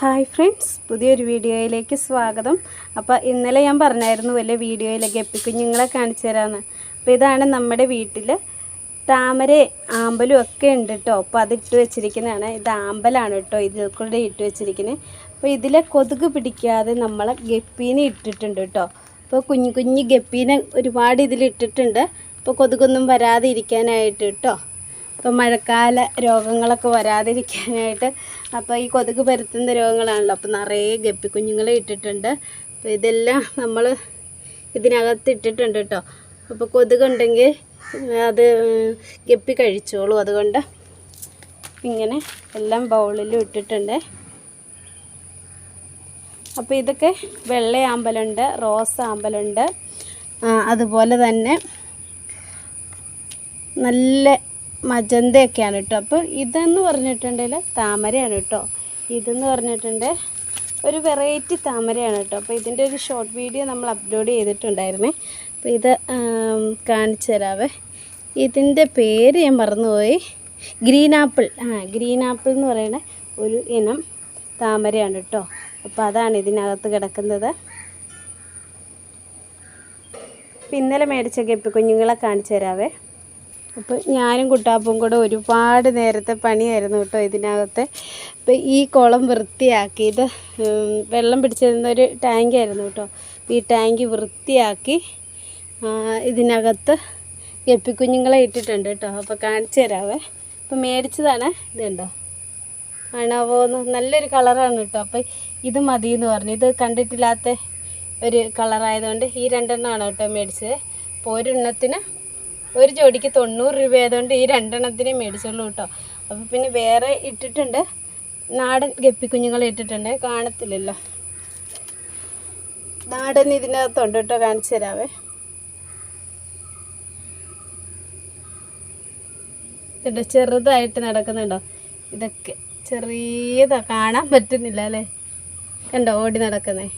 Hi friends പുതിയൊരു വീഡിയോയിലേക്ക് സ്വാഗതം. അപ്പോൾ ഇന്നലെ ഞാൻ പറഞ്ഞായിരുന്നു വലിയ വീഡിയോയിൽ ഗപ്പിക്കുഞ്ഞുങ്ങളെ കാണിച്ചു തരാമെന്ന് അപ്പോൾ ഇതാണ് നമ്മുടെ വീട്ടിൽ താമര ആമ്പലും ഒക്കെ ഉണ്ട് കേട്ടോ അപ്പോൾ അതിട്ട് വെച്ചിരിക്കുന്നതാണ്. ഇത് ആമ്പലാണ് കേട്ടോ ഇതിൽ കൂടെ ഇട്ട് വെച്ചിരിക്കുന്നത് അപ്പോൾ ഇതിലെ കൊതുക് പിടിക്കാതെ നമ്മൾ ഗപ്പീനെ ഇട്ടിട്ടുണ്ട് കേട്ടോ അപ്പോൾ കുഞ്ഞു കുഞ്ഞു ഗപ്പീനെ ഒരുപാട് ഇതിലിട്ടിട്ടുണ്ട്. അപ്പോൾ കൊതുകൊന്നും വരാതെ ഇരിക്കാനായിട്ട് കേട്ടോ ഇപ്പോൾ മഴക്കാല രോഗങ്ങളൊക്കെ വരാതിരിക്കാനായിട്ട് അപ്പോൾ ഈ കൊതുക് പരത്തുന്ന രോഗങ്ങളാണല്ലോ. അപ്പോൾ നിറയെ ഗപ്പിക്കുഞ്ഞുങ്ങളെ ഇട്ടിട്ടുണ്ട്. അപ്പോൾ ഇതെല്ലാം നമ്മൾ ഇതിനകത്ത് ഇട്ടിട്ടുണ്ട് കേട്ടോ. അപ്പോൾ കൊതുകുണ്ടെങ്കിൽ അത് ഗപ്പി കഴിച്ചോളൂ. അതുകൊണ്ട് ഇങ്ങനെ എല്ലാം ബൗളിലും ഇട്ടിട്ടുണ്ട്. അപ്പോൾ ഇതൊക്കെ വെള്ളയാമ്പലുണ്ട് റോസ് ആമ്പലുണ്ട്. അതുപോലെ തന്നെ നല്ല മജന്തയൊക്കെയാണ് കേട്ടോ. അപ്പോൾ ഇതെന്ന് പറഞ്ഞിട്ടുണ്ടെങ്കിൽ താമരയാണ് കേട്ടോ. ഇതെന്ന് പറഞ്ഞിട്ടുണ്ട് ഒരു വെറൈറ്റി താമരയാണ് കേട്ടോ. അപ്പോൾ ഇതിന്റെ ഒരു ഷോർട്ട് വീഡിയോ നമ്മൾ അപ്ലോഡ് ചെയ്തിട്ടുണ്ടായിരുന്നേ. അപ്പോൾ ഇത് കാണിച്ചു തരാവേ. ഇതിന്റെ പേര് ഞാൻ മറന്നുപോയി. ഗ്രീൻ ആപ്പിൾ ആ ഗ്രീൻ ആപ്പിൾ എന്ന് പറയുന്ന ഒരു ഇനം താമരയാണ് കേട്ടോ. അപ്പോൾ അതാണ് ഇതിനകത്ത് കിടക്കുന്നത്. ഇന്നലെ മേടിച്ച ഗപ്പി കുഞ്ഞുങ്ങളെ കാണിച്ചു തരാവേ. അപ്പോൾ ഞാനും കുട്ടാപ്പും കൂടെ ഒരുപാട് നേരത്തെ പണിയായിരുന്നു കേട്ടോ ഇതിനകത്തെ. അപ്പോൾ ഈ കുളം വൃത്തിയാക്കി ഇത് വെള്ളം പിടിച്ചിരുന്ന ഒരു ടാങ്കായിരുന്നു കേട്ടോ. ഈ ടാങ്ക് വൃത്തിയാക്കി ഇതിനകത്ത് ഗപ്പിക്കുഞ്ഞുങ്ങളെ ഇട്ടിട്ടുണ്ട് കേട്ടോ. അപ്പോൾ കാണിച്ചു തരാവേ. അപ്പോൾ മേടിച്ചതാണ്. ഇതുണ്ടോ? ആണാവോ നല്ലൊരു കളറാണ് കേട്ടോ. അപ്പോൾ ഇത് മതി എന്ന് പറഞ്ഞു. ഇത് കണ്ടിട്ടില്ലാത്ത ഒരു കളറായതുകൊണ്ട് ഈ രണ്ടെണ്ണമാണ് കേട്ടോ മേടിച്ചത്. അപ്പോൾ ഒരെണ്ണത്തിന് ഒരു ജോഡിക്ക് തൊണ്ണൂറ് രൂപ ആയതുകൊണ്ട് ഈ രണ്ടെണ്ണത്തിനെ മേടിച്ചുള്ളൂ കേട്ടോ. അപ്പോൾ പിന്നെ വേറെ ഇട്ടിട്ടുണ്ട്. നാടൻ ഗപ്പിക്കുഞ്ഞുങ്ങളെ ഇട്ടിട്ടുണ്ട്. കാണത്തില്ലല്ലോ. നാടൻ ഇതിനകത്തുണ്ട് കേട്ടോ കാണിച്ചു തരാവേ. ഇതുണ്ട് ചെറുതായിട്ട് നടക്കുന്നുണ്ടോ? ഇതൊക്കെ ചെറിയതാ കാണാൻ പറ്റുന്നില്ല അല്ലേ? കണ്ടോ ഓടി നടക്കുന്നേ.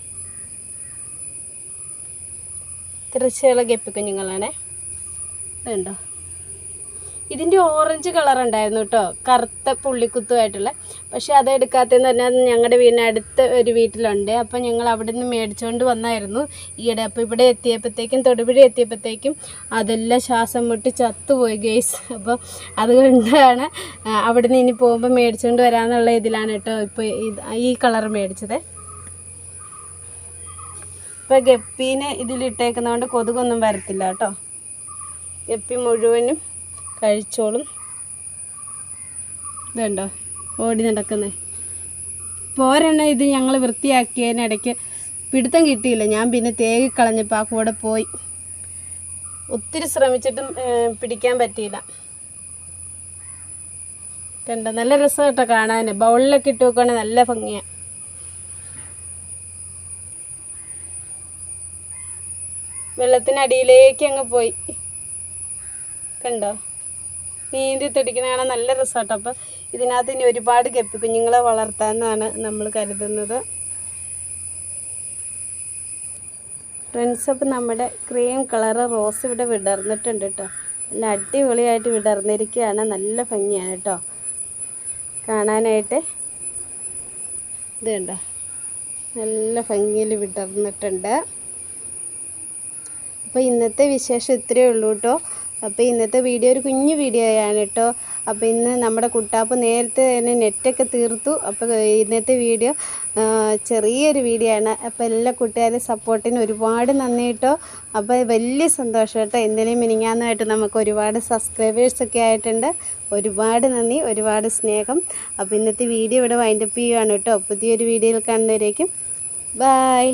തിരച്ചുള്ള ഗപ്പിക്കുഞ്ഞുങ്ങളാണേ. ഇതുണ്ടോ ഇതിന്റെ ഓറഞ്ച് കളർ ഉണ്ടായിരുന്നു കേട്ടോ കറുത്ത പുള്ളിക്കുത്തുമായിട്ടുള്ള പക്ഷേ അത് എടുക്കാത്തതെന്ന് പറഞ്ഞാൽ ഞങ്ങളുടെ വീടിന് അടുത്ത ഒരു വീട്ടിലുണ്ട്. അപ്പോൾ ഞങ്ങൾ അവിടെ നിന്ന് മേടിച്ചുകൊണ്ട് വന്നായിരുന്നു. ഈയിടെ അപ്പോൾ ഇവിടെ എത്തിയപ്പോഴത്തേക്കും തൊടുപുഴ എത്തിയപ്പോഴത്തേക്കും അതെല്ലാം ശ്വാസം മുട്ടി ചത്തുപോയി ഗെയ്സ് അപ്പോൾ അതുകൊണ്ടാണ് അവിടെ നിന്ന് ഇനി പോകുമ്പോൾ മേടിച്ചുകൊണ്ട് വരാമെന്നുള്ള ഇതിലാണ് കേട്ടോ ഇപ്പോൾ ഈ കളർ മേടിച്ചത്. ഇപ്പോൾ ഗപ്പീനെ ഇതിലിട്ടേക്കുന്നതുകൊണ്ട് കൊതുകൊന്നും വരത്തില്ല കേട്ടോ ഗപ്പി മുഴുവനും കഴിച്ചോളും. ഇതുണ്ടോ? ഓടി നടക്കുന്നേ. പോരെണ്ണ ഇത് ഞങ്ങൾ വൃത്തിയാക്കിയതിനിടയ്ക്ക് പിടുത്തം കിട്ടിയില്ല. ഞാൻ പിന്നെ തേകി കളഞ്ഞപ്പോൾ ആ കൂടെ പോയി. ഒത്തിരി ശ്രമിച്ചിട്ടും പിടിക്കാൻ പറ്റിയില്ല. കണ്ടോ? നല്ല രസം കേട്ടോ കാണാൻ ബൗളിലൊക്കെ ഇട്ട് വെക്കുവാണെങ്കിൽ നല്ല ഭംഗിയാണ് വെള്ളത്തിനടിയിലേക്ക് അങ്ങ് പോയി. കണ്ടോ? നീന്തി തുടിക്കുന്ന കാണാൻ നല്ല രസമാട്ടോ അപ്പം ഇതിനകത്ത് ഇനി ഒരുപാട് ഗപ്പി കുഞ്ഞുങ്ങളെ വളർത്താമെന്നാണ് നമ്മൾ കരുതുന്നത്. ഫ്രണ്ട്സ് അപ്പം നമ്മുടെ ക്രീം കളറ് റോസ് ഇവിടെ വിടർന്നിട്ടുണ്ട് കേട്ടോ നല്ല അടിപൊളിയായിട്ട് വിടർന്നിരിക്കുകയാണ്. നല്ല ഭംഗിയാണ് കേട്ടോ കാണാനായിട്ട് ഇത് കണ്ടോ നല്ല ഭംഗിയിൽ വിടർന്നിട്ടുണ്ട്. അപ്പോൾ ഇന്നത്തെ വിശേഷം ഇത്രയേ ഉള്ളൂ കേട്ടോ അപ്പോൾ ഇന്നത്തെ വീഡിയോ ഒരു കുഞ്ഞു വീഡിയോ ആണ് കേട്ടോ. അപ്പോൾ ഇന്ന് നമ്മുടെ കുട്ടാപ്പ് നേരത്തെ തന്നെ നെറ്റൊക്കെ തീർത്തു. അപ്പോൾ ഇന്നത്തെ വീഡിയോ ചെറിയൊരു വീഡിയോ ആണ്. അപ്പോൾ എല്ലാ കൂട്ടുകാരും സപ്പോർട്ടിന് ഒരുപാട് നന്ദി കേട്ടോ. അപ്പോൾ വലിയ സന്തോഷം കേട്ടോ. ഇന്നലെയും മിനിങ്ങാന്നുമായിട്ട് നമുക്ക് ഒരുപാട് സബ്സ്ക്രൈബേഴ്സൊക്കെ ആയിട്ടുണ്ട്. ഒരുപാട് നന്ദി ഒരുപാട് സ്നേഹം. അപ്പോൾ ഇന്നത്തെ വീഡിയോ ഇവിടെ വൈൻഡപ്പ് ചെയ്യുകയാണ് കേട്ടോ. പുതിയൊരു വീഡിയോയിൽ കാണുന്നവരേക്കും. ബായ്